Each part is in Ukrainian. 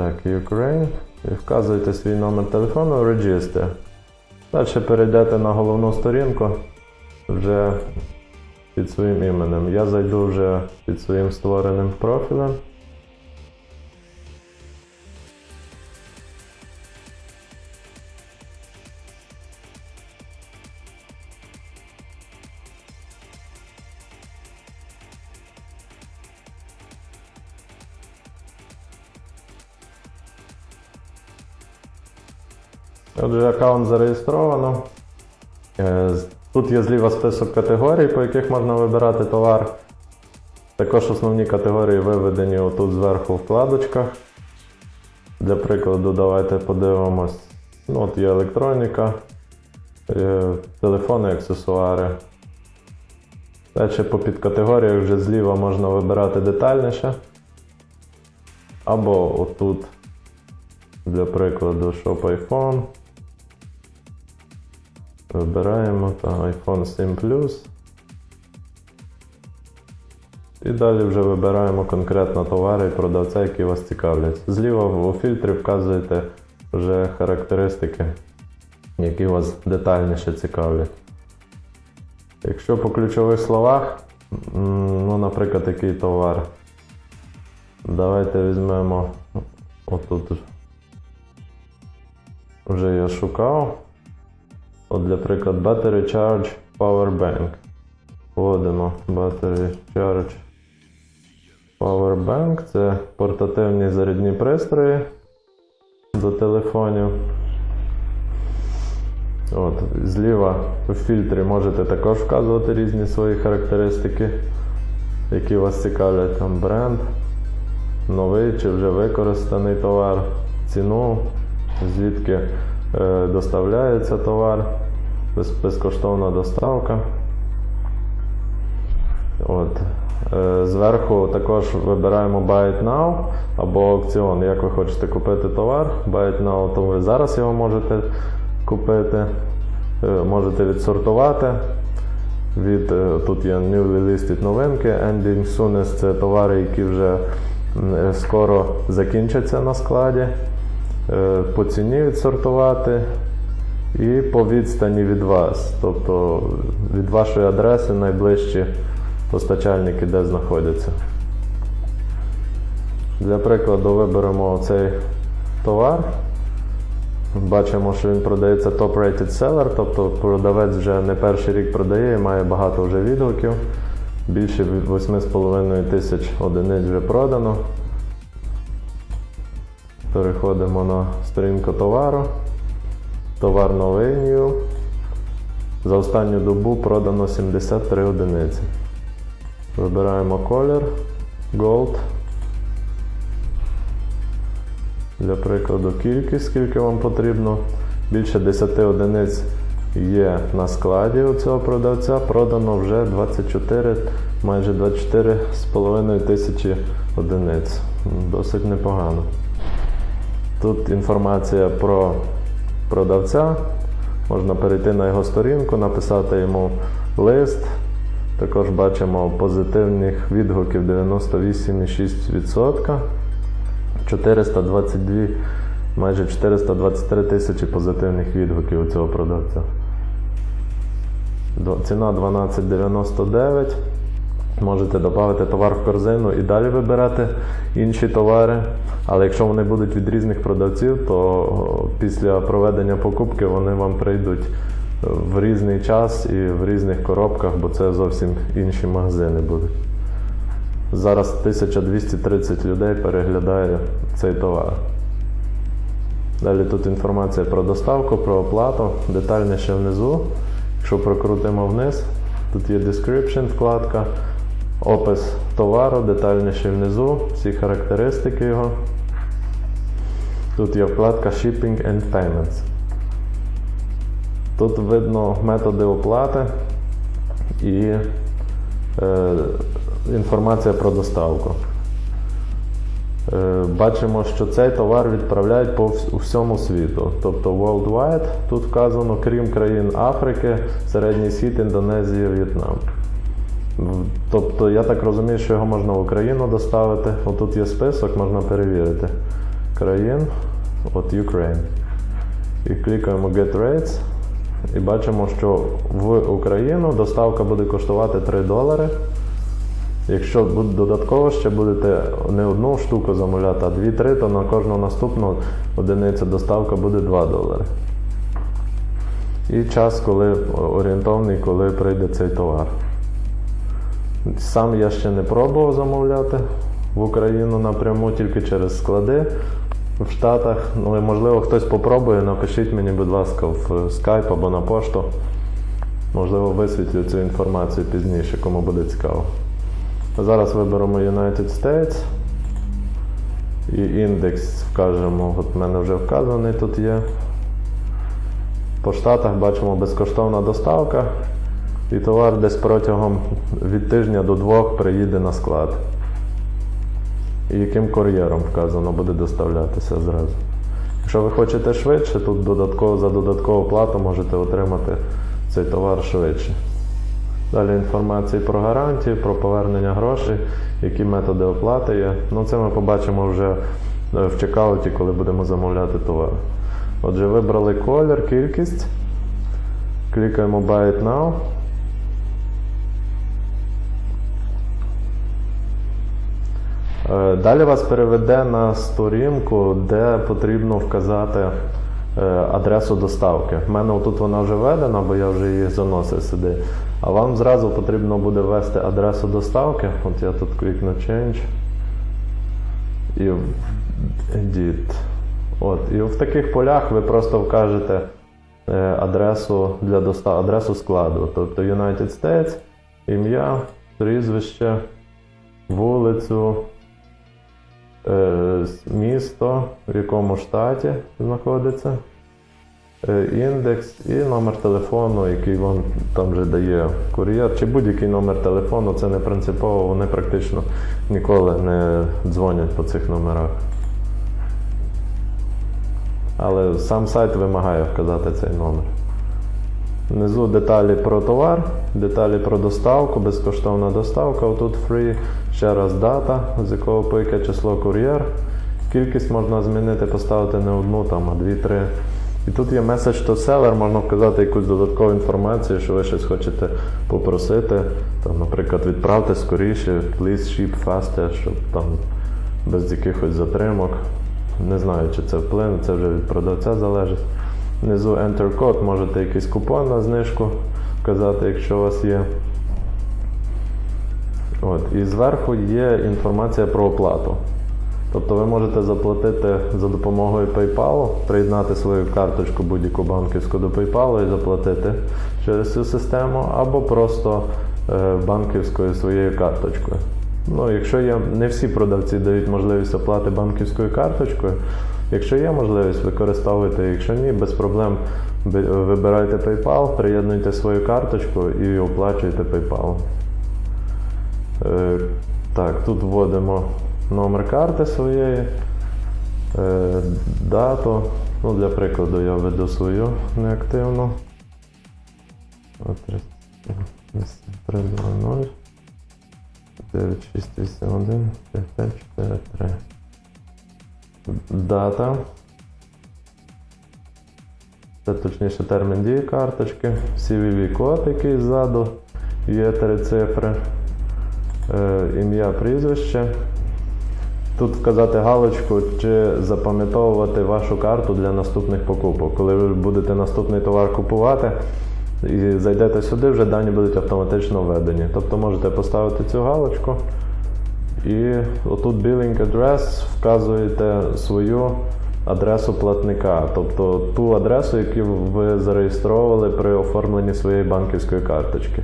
Так, Ukraine. І вказуєте свій номер телефону Register. Далі перейдете на головну сторінку вже під своїм іменем. Я зайду вже під своїм створеним профілем. Отже, аккаунт зареєстровано. Е, Тут є зліва список категорій, по яких можна вибирати товар. Також основні категорії виведені отут зверху в вкладочках. Для прикладу, давайте подивимось. Ну, от є електроніка, е, телефони, аксесуари. Далі по підкатегоріях вже зліва можна вибирати детальніше. Або отут, для прикладу, Shop iPhone. Вибираємо та iPhone 7 Plus. І далі вже вибираємо конкретно товари і продавця, які вас цікавлять. Зліва у фільтрі вказуєте вже характеристики, які вас детальніше цікавлять. Якщо по ключових словах, ну, наприклад, який товар, давайте візьмемо отут. Вже я шукав. От, для приклад, Battery Charge Power Bank. Вводимо Battery Charge Power Bank. Це портативні зарядні пристрої до телефонів. От, зліва в фільтрі можете також вказувати різні свої характеристики, які вас цікавлять, там бренд, новий чи вже використаний товар, ціну, звідки е, доставляється товар, без, безкоштовна доставка. От. Е, Зверху також вибираємо Buy It Now або аукціон. Як ви хочете купити товар, Buy It Now, то ви зараз його можете купити, Е, можете відсортувати. Від, е, тут є newly listed новинки, ending soonest це товари, які вже скоро закінчаться на складі. По ціні відсортувати і по відстані від вас. Тобто від вашої адреси найближчі постачальники, де знаходяться. Для прикладу виберемо цей товар. Бачимо, що він продається top-rated seller, тобто продавець вже не перший рік продає і має багато вже відгуків. Більше 8,5 тисяч одиниць вже продано. Переходимо на сторінку товару. Товар новий new. За останню добу продано 73 одиниці. Вибираємо колір Gold. Для прикладу, кількість, скільки вам потрібно. Більше 10 одиниць є на складі у цього продавця. Продано вже 24, майже 24,5 тисячі одиниць. Досить непогано. Тут інформація про продавця. Можна перейти на його сторінку, написати йому лист. Також бачимо позитивних відгуків 98,6%. 422, майже 423 тисячі позитивних відгуків у цього продавця. Ціна 12,99. Можете додати товар в корзину і далі вибирати інші товари. Але якщо вони будуть від різних продавців, то після проведення покупки вони вам прийдуть в різний час і в різних коробках, бо це зовсім інші магазини будуть. Зараз 1230 людей переглядає цей товар. Далі тут інформація про доставку, про оплату, детальніше внизу. Якщо прокрутимо вниз, тут є description вкладка, опис товару, детальніше внизу, всі характеристики його. Тут є вкладка Shipping and Payments. Тут видно методи оплати і е, інформація про доставку. Е, Бачимо, що цей товар відправляють по всьому світу. Тобто worldwide, тут вказано, крім країн Африки, Середній Схід, Індонезія, В'єтнам. Тобто, я так розумію, що його можна в Україну доставити. Отут є список, можна перевірити. країн. От Ukraine. І клікаємо Get Rates. І бачимо, що в Україну доставка буде коштувати 3 долари. Якщо додатково ще будете не одну штуку замовляти, а дві-три, то на кожну наступну одиницю доставка буде 2 долари. І час, коли орієнтовний, коли прийде цей товар. Сам я ще не пробував замовляти в Україну напряму, тільки через склади в Штатах. Ну, і, можливо, хтось попробує, напишіть мені, будь ласка, в Skype або на пошту. Можливо, висвітлю цю інформацію пізніше, кому буде цікаво. Зараз виберемо United States. І індекс вкажемо, от в мене вже вказаний тут є. По штатах бачимо безкоштовна доставка. І товар десь протягом від тижня до двох приїде на склад. І яким кур'єром вказано буде доставлятися зразу. Якщо ви хочете швидше, тут додатково, за додаткову плату можете отримати цей товар швидше. Далі інформації про гарантії, про повернення грошей, які методи оплати є. Ну, це ми побачимо вже е, в чекауті, коли будемо замовляти товар. Отже, вибрали колір, кількість. Клікаємо Buy it now. Далі вас переведе на сторінку, де потрібно вказати е, адресу доставки. У мене тут вона вже введена, бо я вже її заносив сюди. А вам зразу потрібно буде ввести адресу доставки. От я тут клікну Change. І Edit. От, і в таких полях ви просто вкажете е, адресу для достав... адресу складу. Тобто United States, ім'я, прізвище, вулицю, е, місто, в якому штаті знаходиться, е, індекс і номер телефону, який вам там вже дає кур'єр, чи будь-який номер телефону, це не принципово, вони практично ніколи не дзвонять по цих номерах. Але сам сайт вимагає вказати цей номер. Внизу деталі про товар, деталі про доставку, безкоштовна доставка. Отут free, ще раз дата, з якого яке число кур'єр. Кількість можна змінити, поставити не одну, там, а дві-три. І тут є message to seller, можна вказати якусь додаткову інформацію, що ви щось хочете попросити. Там, наприклад, відправте скоріше, please ship faster, щоб там без якихось затримок. Не знаю, чи це вплине, це вже від продавця залежить. Внизу Enter Code, можете якийсь купон на знижку вказати, якщо у вас є. От, і зверху є інформація про оплату. Тобто ви можете заплатити за допомогою PayPal, приєднати свою карточку будь-яку банківську до PayPal і заплатити через цю систему, або просто е, банківською своєю карточкою. Ну, якщо є, не всі продавці дають можливість оплати банківською карточкою. Якщо є можливість, використовуйте, якщо ні, без проблем вибирайте PayPal, приєднуйте свою карточку і оплачуйте PayPal. Е, так, тут вводимо номер карти своєї, е, дату. Ну, для прикладу я введу свою неактивну. От, 320 9681 5543. Дата. Це точніше термін дії карточки, CVV код, який ззаду є три цифри, е, ім'я, прізвище. Тут вказати галочку, чи запам'ятовувати вашу карту для наступних покупок. Коли ви будете наступний товар купувати і зайдете сюди, вже дані будуть автоматично введені. Тобто можете поставити цю галочку. І отут billing address вказуєте свою адресу платника, тобто ту адресу, яку ви зареєстровували при оформленні своєї банківської карточки.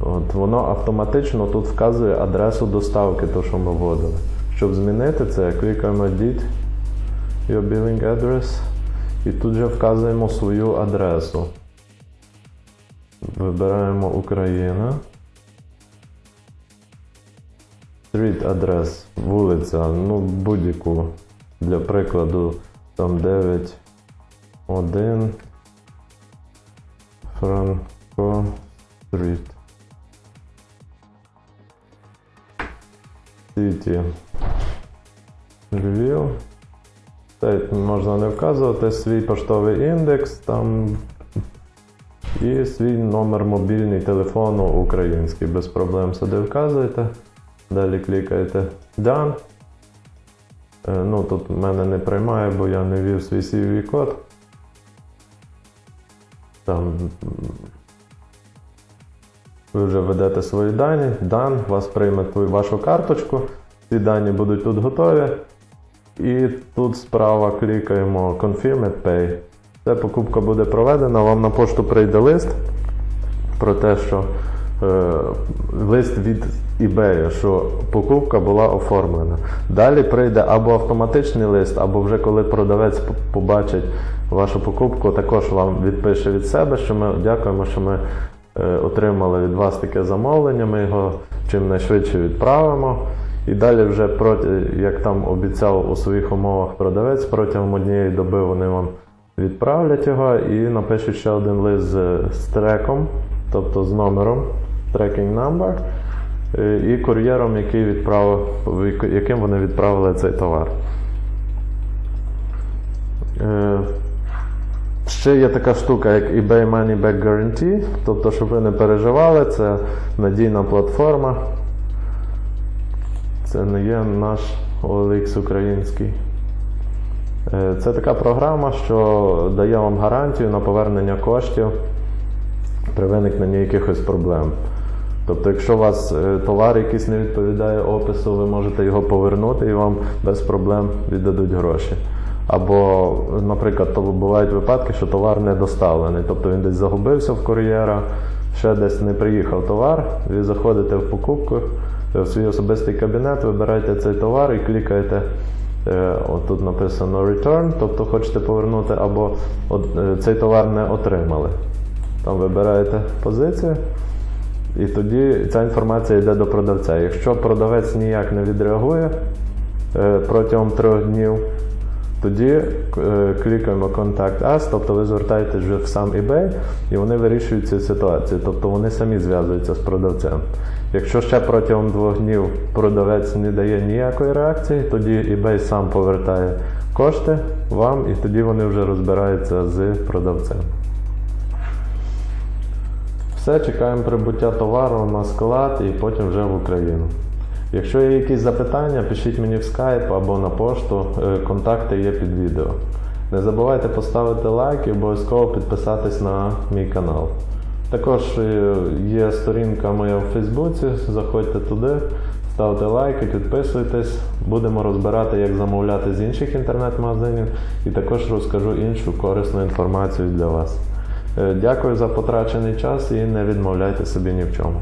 От, воно автоматично тут вказує адресу доставки, то, що ми вводили. Щоб змінити це, клікаємо Edit your billing address і тут же вказуємо свою адресу. Вибираємо Україна. Street адрес, вулиця, ну будь-яку. Для прикладу, там 9, 1, Франко Стріт. Сіті. Львів. Можна не вказувати, свій поштовий індекс там і свій номер мобільний телефону український. Без проблем сюди вказуєте. Далі клікаєте Done. Е, Ну, тут мене не приймає, бо я не ввів свій cv код. Там ви вже введете свої дані, дан, вас прийме вашу карточку. Ці дані будуть тут готові. І тут справа клікаємо Confirm and Pay. Ця покупка буде проведена, вам на пошту прийде лист про те, що лист від eBay, що покупка була оформлена. Далі прийде або автоматичний лист, або вже коли продавець побачить вашу покупку, також вам відпише від себе, що ми дякуємо, що ми е, отримали від вас таке замовлення, ми його чим найшвидше відправимо. І далі вже як там обіцяв у своїх умовах продавець, протягом однієї доби вони вам відправлять його і напишуть ще один лист з треком, тобто з номером tracking number, е, і кур'єром, який відправив, яким вони відправили цей товар. Е, Ще є така штука, як eBay Money Back Guarantee, тобто, щоб ви не переживали, це надійна платформа. Це не є наш OLX український. Е, Це така програма, що дає вам гарантію на повернення коштів при виникненні якихось проблем. Тобто, якщо у вас е, товар якийсь не відповідає опису, ви можете його повернути і вам без проблем віддадуть гроші. Або, наприклад, то бувають випадки, що товар не доставлений, тобто він десь загубився в кур'єра, ще десь не приїхав товар, ви заходите в покупку, в свій особистий кабінет, вибираєте цей товар і клікаєте. е, От тут написано Return, тобто хочете повернути, або е, цей товар не отримали. Там вибираєте позицію, і тоді ця інформація йде до продавця. Якщо продавець ніяк не відреагує е, протягом трьох днів, тоді е, клікаємо Contact Us, тобто ви звертаєтесь вже в сам eBay, і вони вирішують цю ситуацію, тобто вони самі зв'язуються з продавцем. Якщо ще протягом двох днів продавець не дає ніякої реакції, тоді eBay сам повертає кошти вам, і тоді вони вже розбираються з продавцем. Все, чекаємо прибуття товару на склад і потім вже в Україну. Якщо є якісь запитання, пишіть мені в скайп або на пошту, е, контакти є під відео. Не забувайте поставити лайк і обов'язково підписатись на мій канал. Також е, є сторінка моя в Фейсбуці, заходьте туди, ставте лайки, підписуйтесь. Будемо розбирати, як замовляти з інших інтернет-магазинів, і також розкажу іншу корисну інформацію для вас. Е, Дякую за потрачений час і не відмовляйте собі ні в чому.